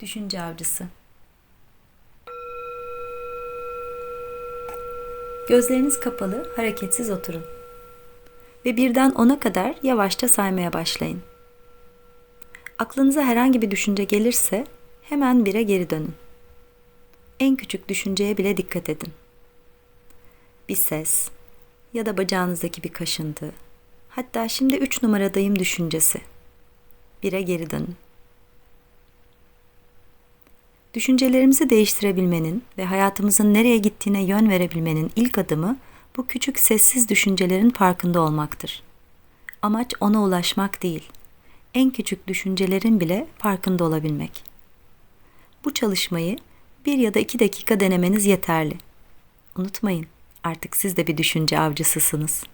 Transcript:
Düşünce avcısı. Gözleriniz kapalı, hareketsiz oturun. Ve birden ona kadar yavaşça saymaya başlayın. Aklınıza herhangi bir düşünce gelirse hemen bire geri dönün. En küçük düşünceye bile dikkat edin. Bir ses ya da bacağınızdaki bir kaşıntı. Hatta şimdi üç numaradayım düşüncesi. Bire geri dönün. Düşüncelerimizi değiştirebilmenin ve hayatımızın nereye gittiğine yön verebilmenin ilk adımı bu küçük sessiz düşüncelerin farkında olmaktır. Amaç ona ulaşmak değil, en küçük düşüncelerin bile farkında olabilmek. Bu çalışmayı bir ya da iki dakika denemeniz yeterli. Unutmayın, artık siz de bir düşünce avcısısınız.''